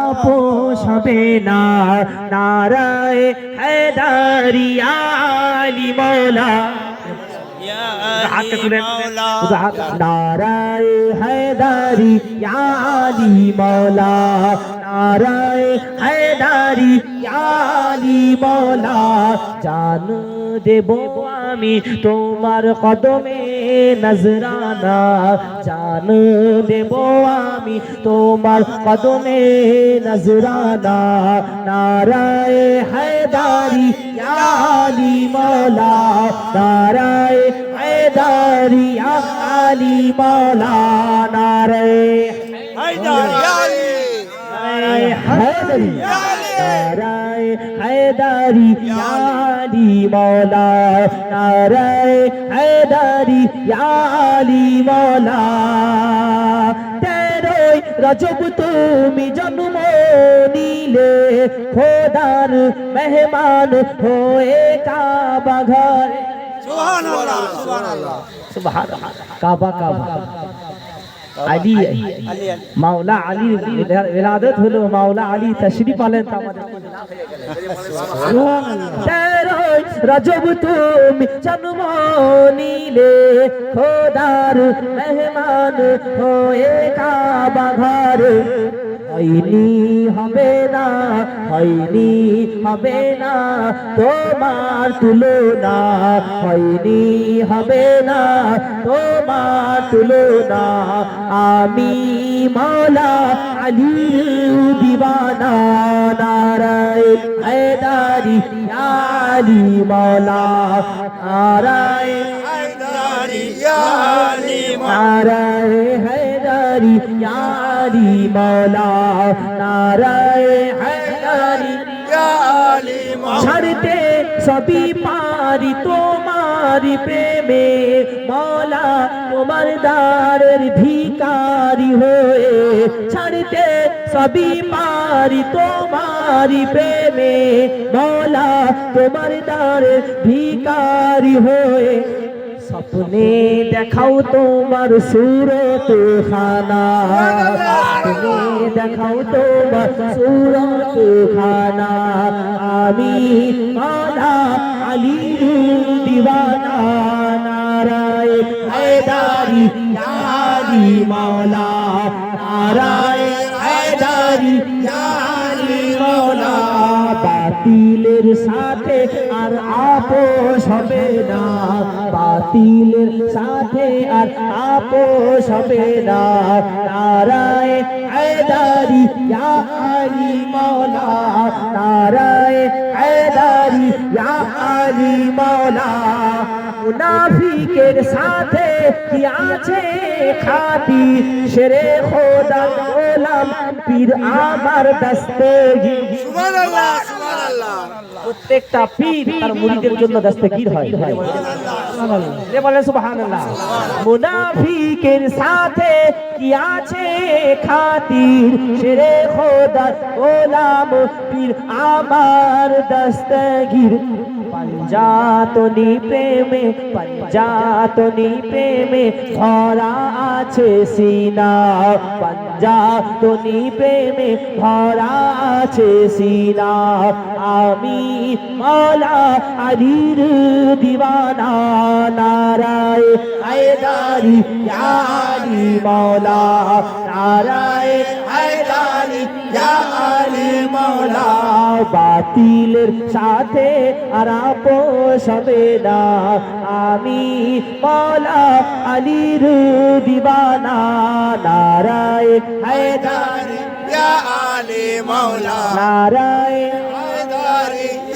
আপোষ হবে না নারায় হায়দারি আলী মৌলা নারায় হায়দারি আলী মৌলা নারায় হায়দারি আলী মৌলা জান দেব আমি তোমার কদমে নজরানা জান দেব আমি তোমার কদমে নজরানা নারায় হায়দারি আলী মৌলা নারায় হায়দারি আলী মৌলা নারায় নারায় হায়দারি নারায় হায়দারি আলী মৌলা নারায় হায়দারি আলী মৌলা। তেরোই রজব তুমি জন্ম নিলে খোদার মেহমান হয়ে কাবা ঘরে। সুবহানাল্লাহ কাবা কাবা। আলী মাওলা আলী বিলাদত হলো মাওলা আলী তশরিফ আলেন রজব তুমি জন্ম নিলে খোদার মেহমান হয়ে কাবা ঘরে। হয়নি হবে না হয়নি হবে না তোমার তুলনা। হয়নি হবে না তোমার তুলনা। আমি মাওলা আলীর দিবানা নারায়ণ হায়দারি আলী মাওলা নারায়ণ হায়দারি আলী মাওলা নারায়ণ হায়দারি ছাড়তে সবই পারি তোমার প্রেমে মৌলা তোমার দারের ভিকারি হয়ে ছাড়তে সবই পারি তোমার প্রেমে মৌলা তোমার দারের ভিকারি হয়ে স্বপ্নে দেখাও তোমার সুরত খানা। স্বপ্নে দেখাও তোমার সুরত খানা। আমি মালা আলীর দিওয়ানা নারায় হায়দারি আলী মাওলা নারায় হায়দারি আলী বাতিলের সাথে আর আপোষ হবে না। বাতিলের সাথে আর আপোষ হবে না। নারায় হায়দারি, ইয়া আলী মাওলা। নারায় হায়দারি, ইয়া মুনাফিকের সাথে কি আছে খাতি শেরে খোদা গোলাম পীর আমার দাস্তগি সুবহানাল্লাহ সুবহানাল্লাহ। প্রত্যেকটা পীর তার মুরিদের জন্য দস্তগীর হয়। এ বলে সুবহানাল্লাহ। মুনাফিকের সাথে কি আছে খাতির? শেরে খোদা গোলাম পীর আমার দস্তগীর। পঞ্জাতনি প্রেমে পঞ্জাতনি প্রেমে ভরা আছে সিনা। পঞ্জাতনি প্রেমে ভরা আছে সিনা। আমি মালা আলীর দিওয়ানা নারায় হায়দারি আলী মাওলা, নারায়, হায়দারি আলী মাওলা। বাতিলের সাথে আর আপোষ হবে না। আমি মাওলা আলীর দিবানা, নারায়, হায়দারি নারায়